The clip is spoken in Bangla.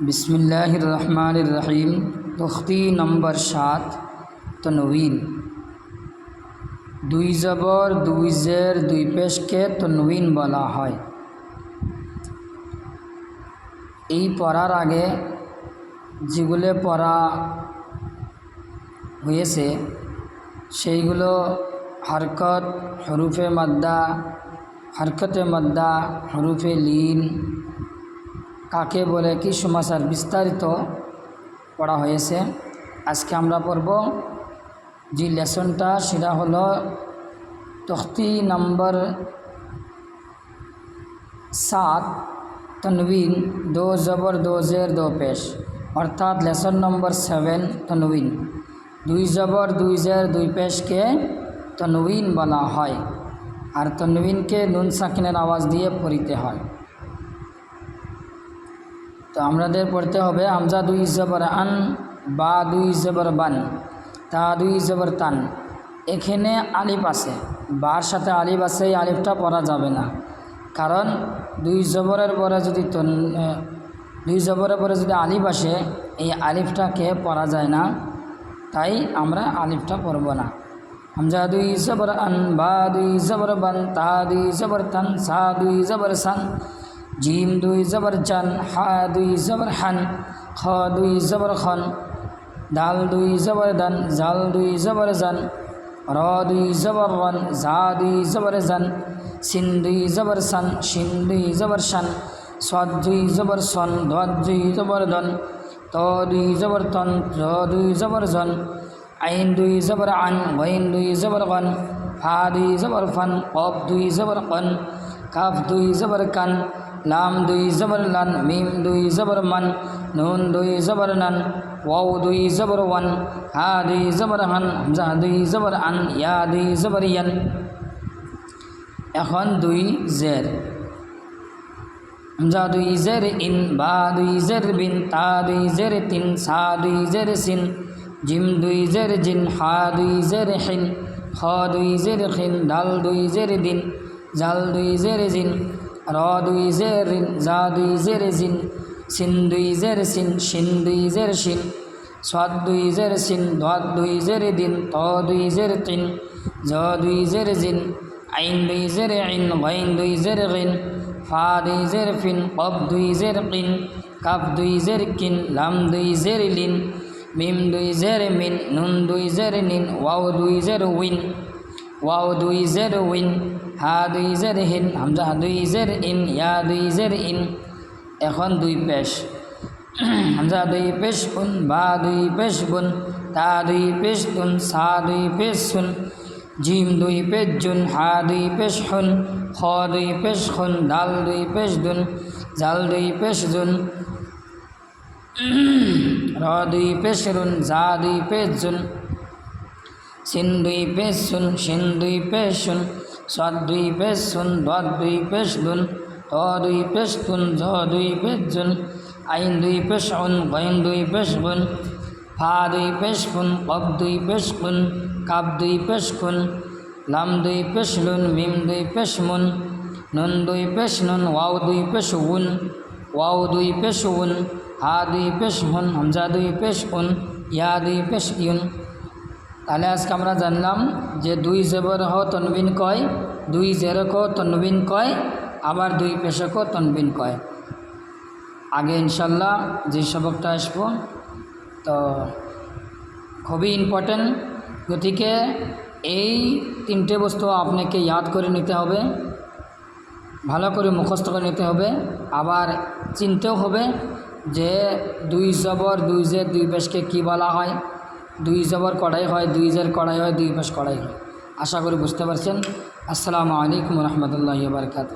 বিসমিল্লাহির রহমানির রহিম তখতি নম্বর সাত, তনবিন। দুই জবর, দুই জের, দুই পেশকে তনবিন বলা হয়। এই পড়ার আগে যেগুলো পড়া হয়েছে, সেইগুলো হরকত, হরুফে মাদ্দা, হরকতে মাদ্দা, হরুফে লিন কাকে বলে কি সমাচার বিস্তারিত পড়া হয়েছে। আজকে আমরা পড়ব যে লেসনটা, সেটা হলো তখতি নম্বর সাত, তনবিন, দো জবর, দো জের, দো পেশ। অর্থাৎ লেসন নম্বর সেভেন, তনবিন। দুই জবর, দুই জের, দুই পেশকে তনবিন বলা হয়। আর তনবিনকে নুন সাকিনের আওয়াজ দিয়ে পড়িতে হয়। তো আমাদের পড়তে হবে আমজা দুই জবর আন, বা দুই জবর বান, তা দুই জবর তান। এখানে আলিফ আছে, বার সাথে আলিফ আছে, এই আলিফটা পড়া যাবে না। কারণ দুই জবরের পরে যদি দুই জবরের পরে যদি আলিফ আসে, এই আলিফটাকে পড়া যায় না। তাই আমরা আলিফটা পড়ব না। হামজা দুই জবর আন, বা দুই জবর বান, তা দুই জবর তান, সা দুই জবর সান। জিম দুই জবর চান হা দুই জবর হান খ দুই জবর খন দাল দুই জবর দান জাল দুই জবর জান র দুই জবর রন জা দুই জবর জান সিন দুই জবর সান শিন দুই জবর শান সদ দুই জবর সন ধ্বদ দুই জবর দন ত দুই জবর তন জ দুই জবর জন আইন দুই জবর আন ওয়াইন দুই জবর গন ফা দুই জবর ফান কফ দুই জবর কন কাফ দুই জবর কান লাম দুই জবর লান মিম দুই জবর মান, নুন দুই জবর নান, ওয়াও দুই জবর ওয়ান, হা দুই জবর হান হামজা দুই জবর আন, ইয়া দুই জবর ইয়ান। এখন দুই জের। হামজা দুই জের ইন, বা দুই জের বিন, তা দুই জের তিন, সা দুই জের সিন, জিম দুই জের জিন, হা দুই জের হিন খ দুই জের খিন, ডাল দুই জের দিন, জাল দুই জের জিন র দুই জের রিন জা দুই জের জিন সিন দুই জের সিন শিন দুই জের শিন সাদ দুই জের সিন ধাদ দুই জের দিন ত দুই জের তিন জ দুই জের জিন আইন দুই জের আইন গাইন দুই জের গিন ফা দুই জের ফিন কব দুই জের কিন কাপ দুই জের কিন লাম দুই জের লিন মিম দুই জের মিন নুন দুই জের নিন ওয়াও দুই জের উইন ওয়াও দুই জের উইন হা দুই জের হিন হামজা দুই জের ইন ইয়া দুই জের ইন এখন দুই পেশ হামজা দুই পেশ উন বা দুই পেশ বুন তা দুই পেশ তুন সা দুই পেশ সুন জিম দুই পেশ জুন হা দুই পেশ হুন খ দুই পেশ খুন ডাল দুই পেশ দুন জাল দুই পেশ জুন র দুই পেশ রুন জা দুই পেশ জুন সিন দুই পেশ সুন শিন দুই পেশ সুন সদ দুই পেশ সুন দদ দুই পেশ দুন ত দুই পেশ তুন জ দুই পেশ জুন আইন দুই পেশ উন গইন দুই পেশ গুন ফা দুই পেশ কুন কব দুই পেশ কুন কাপ দুই পেশ কুন লাম দুই পেশ লুন মিম দুই পেশ মুন নুন দুই পেশ নুন ওয়াও দুই পেশ উন ওয়াও দুই পেশ উন হা দুই পেশ হুন হামজা দুই পেশ উন ইয়া দুই পেশ ইউন তাহলে আজকে আমরা জানলাম যে দুই জেবর হ তনবিন কয়, দুই জেরকও তনবিন কয়, আবার দুই পেশকও তনবিন কয়। আগে ইনশাল্লাহ যে সবকটা আসব। তো খুবই ইম্পর্টেন্ট গতিকে এই তিনটে বস্তু আপনাকে ইয়াদ করে নিতে হবে, ভালো করে মুখস্থ করে নিতে হবে। আবার চিনতেও হবে যে দুই জবর, দুই জের, দুই পেশকে কি বলা হয়। দুই জবর কড়াই হয়, দুই জের কড়াই হয়, দুই পাশ কড়াই হয়। আশা করি বুঝতে পারছেন। আসসালামু আলাইকুম রহমতুল্লাহ বারকাত